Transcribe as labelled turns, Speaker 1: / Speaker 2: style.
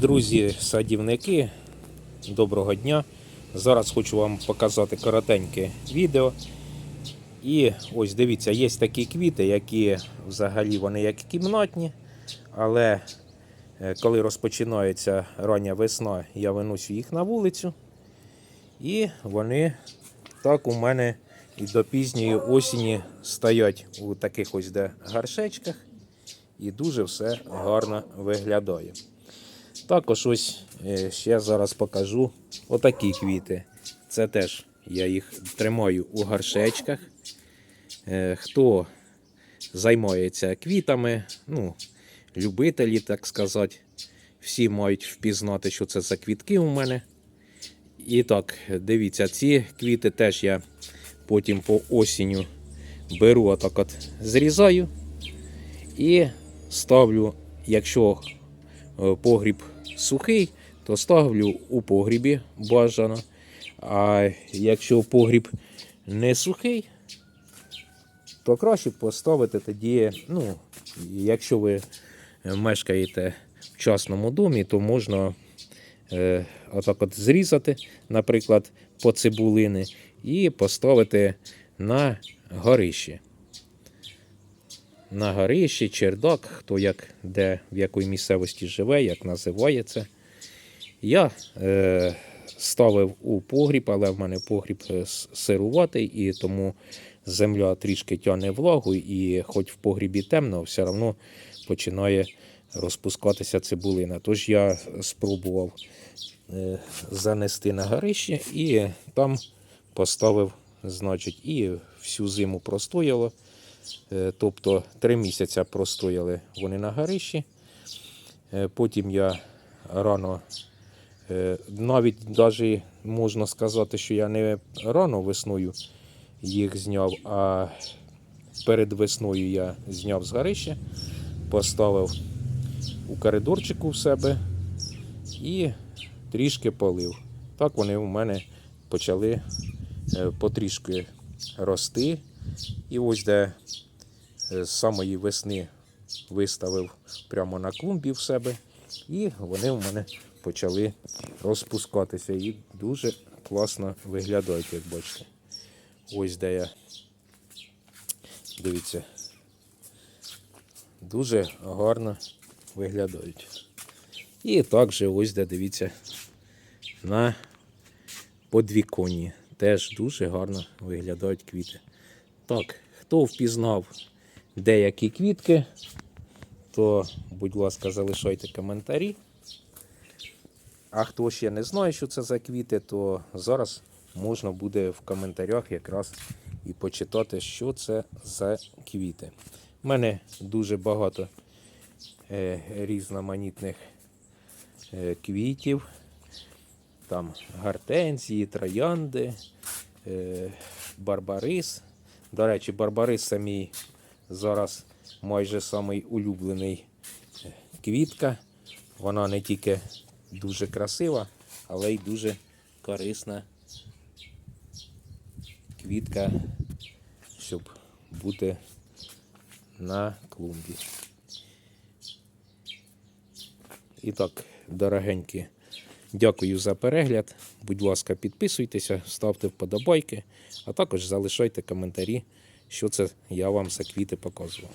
Speaker 1: Друзі, садівники, доброго дня. Зараз хочу вам показати коротеньке відео. І ось дивіться, є такі квіти, які взагалі вони як кімнатні, але е, коли розпочинається рання весна, я виносю їх на вулицю. І вони так у мене і до пізньої осені стоять у таких ось де гаршечках. І дуже все гарно виглядає. Також ось е, ще зараз покажу отакі квіти. Це теж я їх тримаю у горшечках. Е, Хто займається квітами, ну, любителі, так сказати, всі мають впізнати, що це за квітки у мене. І так, дивіться, ці квіти теж я потім по осінню беру, отак от зрізаю і ставлю, якщо погріб сухий, то ставлю у погрібі бажано. А якщо погріб не сухий, то краще поставити тоді, ну, якщо ви мешкаєте в частному домі, то можна е, отак от зрізати, наприклад, по цибулини, і поставити на горище. На горищі, чердак, хто як де в якій місцевості живе, як називає це. Я е, ставив у погріб, але в мене погріб е, сируватий, і тому земля трішки тягне влагу, і хоч в погрібі темно, все одно починає розпускатися цибулина. Тож я спробував е, занести на горище і там поставив, значить, і всю зиму простояло. Е, Тобто три місяці простояли вони на горищі. Е, Потім я рано, е, навіть навіть можна сказати, що я не рано весною їх зняв, а перед весною я зняв з горища, поставив у коридорчику в себе і трішки полив. Так вони у мене почали потрішки рости. І ось де е, з самої весни виставив прямо на клумбі в себе, і вони у мене почали розпускатися. І дуже класно виглядають, як бачите. Ось де я. Дивіться. Дуже гарно виглядають. І також ось де дивіться на подвіконні. Теж дуже гарно виглядають квіти. Так, хто впізнав деякі квітки, то, будь ласка, залишайте коментарі. А хто ще не знає, що це за квіти, то зараз можна буде в коментарях якраз і почитати, що це за квіти. У мене дуже багато е, різноманітних е, квітів. Там гортензії, троянди, е, барбарис. До речі, барбарис самій зараз майже самий улюблений е, квітка. Вона не тільки дуже красива, але й дуже корисна квітка, щоб бути на клумбі. І так, дорогенькі, дякую за перегляд. Будь ласка, підписуйтеся, ставте вподобайки, а також залишайте коментарі, що це я вам за квіти показував.